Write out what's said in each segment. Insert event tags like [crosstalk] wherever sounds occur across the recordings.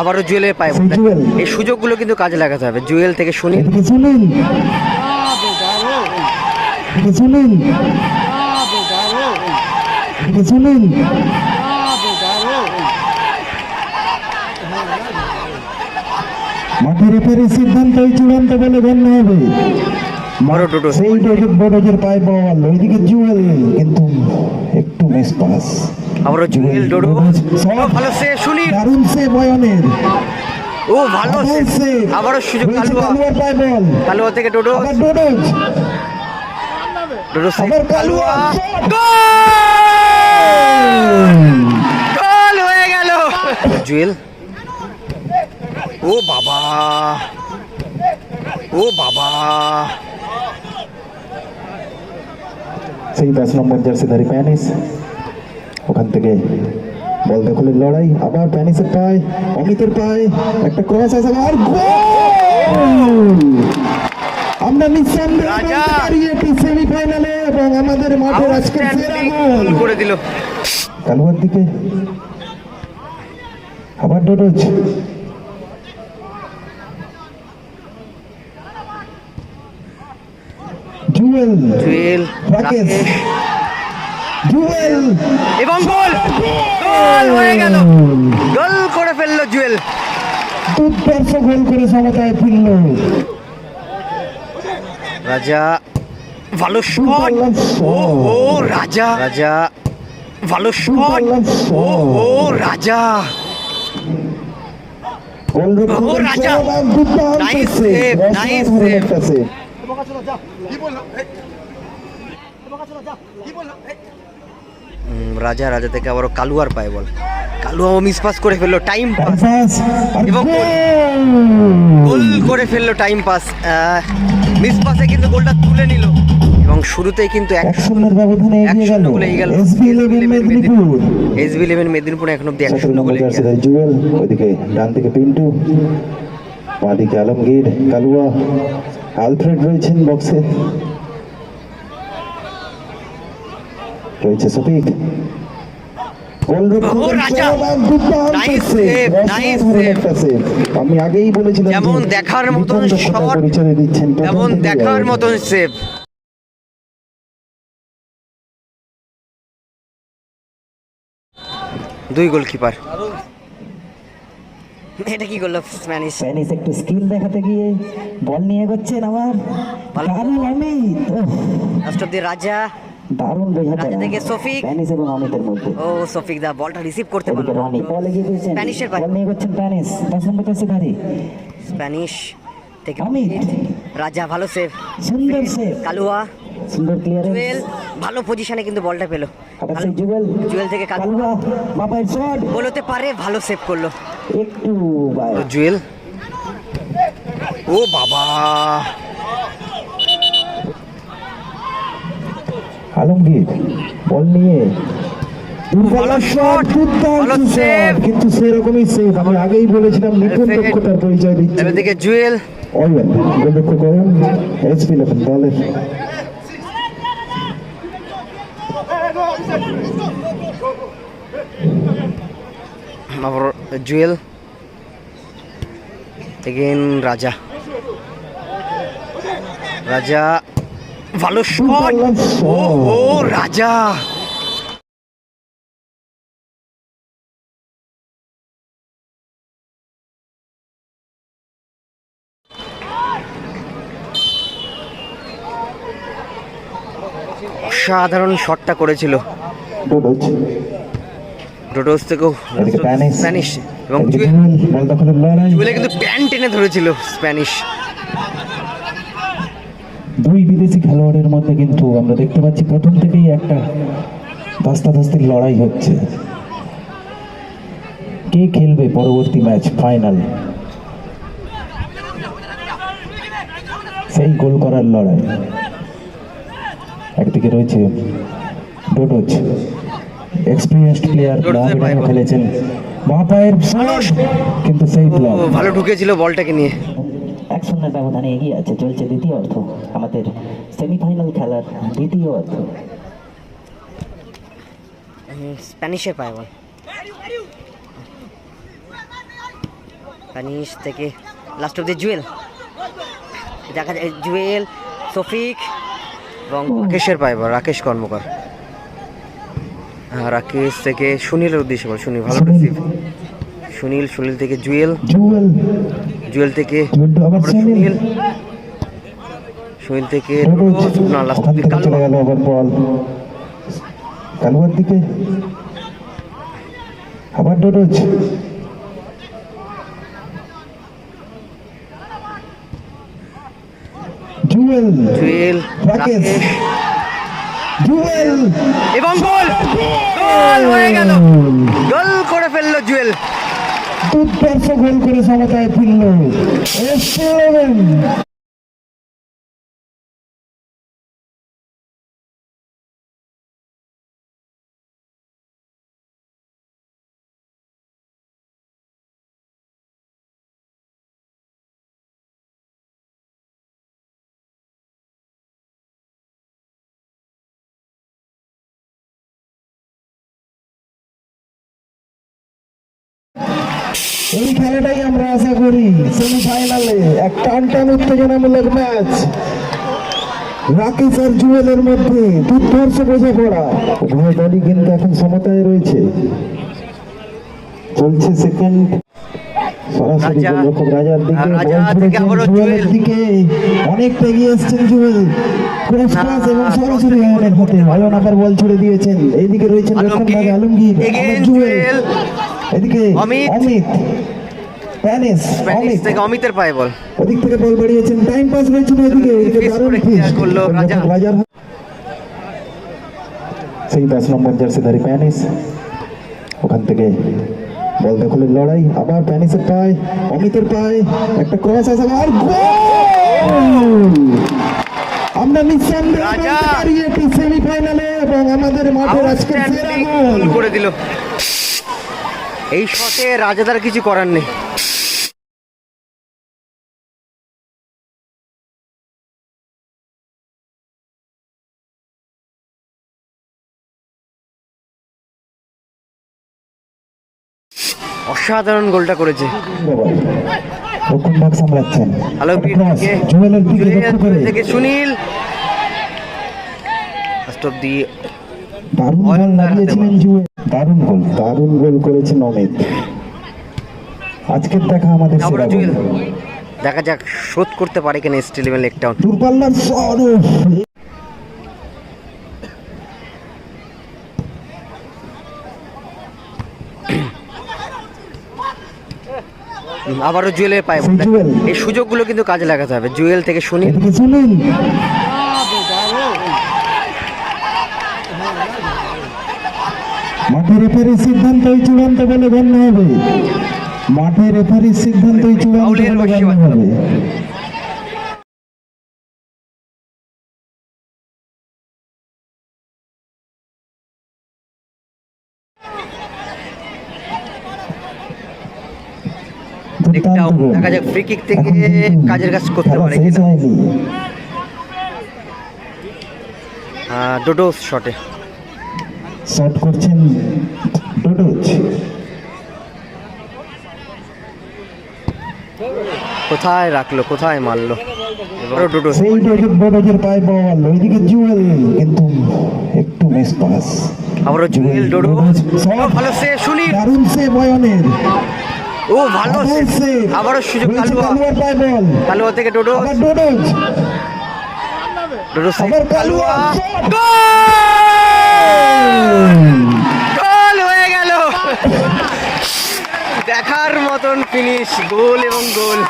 আবারও জুয়েলের পায়ে এই সুযোগগুলো কিন্তু কাজে লাগাতে হবে। জুয়েল থেকে শুনি। মাঠের এপারে সিদ্ধান্তই চূড়ান্ত বলে গণ্য হবে। বড় টোটো। সেই ডোজের বড়জের পায়ে বল ওইদিকে জুয়েল কিন্তু একটু মিস পাস আবারও জুয়েল ডোডো ভালো সে শুনি। দারুণ সে বয়নের। ও ভালো সে আবারও সুযোগ কালুয়া। কালুয়ার পায়ে বল। কালুয়া থেকে ডোডো আবার ডোডো save, কালুয়া। কালুয়া। গোল হয়ে গেল। জুয়েল। ও বাবা। ও বাবা। সেই দশ নম্বর জার্সিধারী প্যানিস। ওখান থেকে বল দখলের লড়াই। আবার প্যানিসের পায় অমিতের পায় একটা ক্রস আছে আর গোল! আমরা নিঃসন্দেহে রাজা। বলতে পারি এটি সেমিফাইনালে এবং আমাদের মাঠের আজকের সেরা গোল! করে দিল। কালুয়ার দিকে। আবার ডোডোজ জুয়েল জুয়েল রাকেশ জুয়েল এবং গোল! গোল হয়ে গেল। গোল! করে ফেলল জুয়েল। দুর্দর্শ গোল করে সমতায় ফিরল। রাজা ভালো শট ও রাজা। রাজা। ভালো শট ও রাজা। ও, রাজা। Nice save, nice save. রাজা রাজা থেকে আবারও কালুয়ার পায় বল। কালুয়াও মিস পাস করে ফেলল টাইম পাস এবং গোল। করে ফেলল টাইম পাস মিস পাসে কিন্তু গোলটা তুলে নিল। এবং শুরুতেই কিন্তু এক শূন্যের ব্যবধানে এক এগিয়ে শূন্য গেল SB eleven Medinipur. SB eleven Medinipur এখন অব্দি এক শূন্য গোলে এগিয়ে জুয়েল ওইদিকে ডান দিকে পিন্টু। বাঁ দিকে আলমগীর কালুয়া। আলফ্রেড রয়েছেন বক্সে রয়েছে সফিক। আমি আগেই বলেছিলাম যে যেমন দেখার মতন পরিচয় দিচ্ছেন দেখার মতন সেভ দুই গোলকিপার [laughs] এটা কি করল স্প্যানিশ স্প্যানিশ একটু স্কিল দেখাতে গিয়ে বল নিয়ে এগোচ্ছেন আমার ভালো। দারুণ অমিত অব্দি রাজা। দারুণ বোঝাতে রাজা থেকে সফিক। স্প্যানিশ এবং অমিতের মধ্যে। ও সফিক দা বলটা রিসিভ করতে পারল। রনি। বল এগিয়ে দিয়েছেন স্প্যানিশের পায়ে। বল নিয়ে এগোচ্ছেন স্প্যানিশ দশ নম্বর কাছে স্প্যানিশ থেকে অমিত। রাজা ভালো সেভ সুন্দর সেভ কালুয়া। সুন্দর ক্লিয়ারেন্স জুয়েল ভালো পজিশনে কিন্তু বলটা পেল। জুয়েল। জুয়েল থেকে কালুয়া বাবাই শট গোল হতে পারে ভালো সেভ করল। একটু জুয়েল। ও বাবা। আলমগীর বল নিয়ে। কিন্তু সেরকমই সেভ আমি আগেই বলেছিলাম নিপুণ. দক্ষতার পরিচয় দিচ্ছে। জুয়েল। অয়ন গোলরক্ষক অয়ন এসপি দলের আবার জুয়েল এগেন রাজা রাজা ভালো শট ও রাজা অসাধারণ শটটা করেছিল। ডোডোস থেকেও স্প্যানিশ এবং জুয়েল কিন্তু প্যান টেনে ধরেছিল স্প্যানিশ দুই বিদেশি খেলোয়াড়ের মধ্যে কিন্তু আমরা দেখতে পাচ্ছি প্রথম থেকেই একটা ধস্তাধস্তির লড়াই হচ্ছে। কে খেলবে পরবর্তী ম্যাচ ফাইনাল সেই গোল করার লড়াই। একদিকে রয়েছে ডোডোজ এক্সপিরিয়েন্সড প্লেয়ার পায়ে খেলেছেন। মহাপায়ের কিন্তু সেই ব্লক ভালো ঢুকেছিল বলটাকে নিয়ে। এক শূন্যের ব্যবধানে এগিয়ে আছে চলছে দ্বিতীয় অর্থ আমাদের সেমিফাইনাল খেলার দ্বিতীয় অর্থ স্প্যানিশের পায় বল। কানিশ থেকে লাস্ট অফ দ্য জুয়েল। দেখা যায় জুয়েল সফিক রাকেশের পাইব রাকেশ কর্মকার। হ্যাঁ, রাকেশ থেকে সুনীলের উদ্দেশ্যে বল সুনীল ভালো রিসিভ সুনীল সুনীল থেকে জুয়েল। জুয়েল। থেকে সুনীল। সুনীল থেকে না লাস্ট কালুয়ার দিকে। আবার জুয়েল জুয়েল রাকেশ। জুয়েল এবং গোল! গোল হয়ে গেল। গোল করে ফেলল জুয়েল দুর্দর্শ গোল করে সমতায় ফিরল। এসছে এই খেলাটাই আমরা আশা করি। সেমিফাইনালে এক টান টান উত্তেজনামূলক ম্যাচ রাকেশ আর জুয়েলের মধ্যে দুর্ধর্ষ বোঝাপড়া উভয় দলই কিন্তু এখন সমতায় রয়েছে। চলছে সেকেন্ড রাজা। গোলরক্ষক রাজার দিকে আর রাজা থেকে আবারও জুয়েল। দিকে অনেকটা এগিয়ে এসছেন জুয়েল ক্রস এবং সরাসরি আয়নের হাতে আয়ন আবার বল ছুড়ে দিয়েছেন এইদিকে রয়েছেন আলমগীর, আলমগীর জুয়েল জুয়েল। এদিকে অমিত। অমিত প্যানিস প্যানিস অমিত থেকে অমিতের পায়ে বল ওদিক থেকে বল বাড়িয়েছেন টাইম পাস রয়েছে এদিকে এদিকে দারুণ করে করল রাজা। রাজার সেই দশ নম্বর জার্সিধারী প্যানিস ওখান থেকে বল দখলের লড়াই আবার প্যানিসের পায় অমিতের পায় একটা ক্রস আছে আর গোল! আমরা নিঃসন্দেহে রাজা। বলতে পারি এটি সেমিফাইনালে এবং আমাদের মাঠে আজকে সেরা গোল করে দিল। এই শটে রাজাদার কিছু করার নেই। অসাধারণ গোলটা করেছে। থেকে সুনীল। দারুণ গোল অয়ন লাগিয়েছিলেন জুয়ে দারুণ গোল দারুণ গোল করেছেন অমিত। আজকের দেখা আমাদের সেরা গোল। দেখা যাক শোধ করতে পারে কিনা স্টিল ইলেভেন আবারও জুয়েলের পায়ে। এই সুযোগগুলো কিন্তু কাজে লাগাতে হবে। জুয়েল থেকে শুনি। মাঠে রেফারির সিদ্ধান্তই চূড়ান্ত বলে গণ্য হবে। মাঠে রেফারির সিদ্ধান্তই চূড়ান্ত বলে গণ্য হবে। দেখা যাক ফ্রি কিক থেকে কাজের কাজ করতে পারে শেষ কিনা। ডোডো শটে। শট করছেন কোথায় রাখল কোথায় মারলো? সেই ডোডো ডোডোজের পায়ে বল। ওইদিকে জুয়েল কিন্তু একটু মিস পাস আবারও জুয়েল ডোডো ভালো সে সুনীল। দারুণ সে বয়নের ও ভালো। আবারও সুযোগ কালুয়া। কালুয়া থেকে ডোডো। আবার ডোডো। কালুয়া কালুয়া। গোল! হয়ে গেল। দেখার মতন ফিনিশ গোল এবং গোল।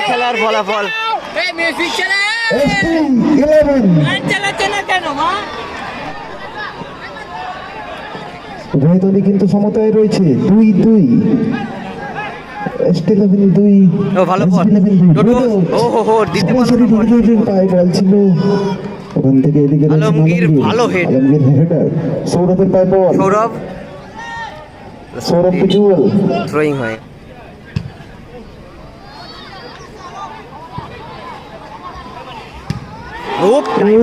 খেলার ফলাফল। উভয় দলই কিন্তু সমতায় রয়েছে। দুই দুই। সৌরভের পায় বল। সৌরভ। সৌরভ টু জুয়েল থ্রোয়িং হয় ও ও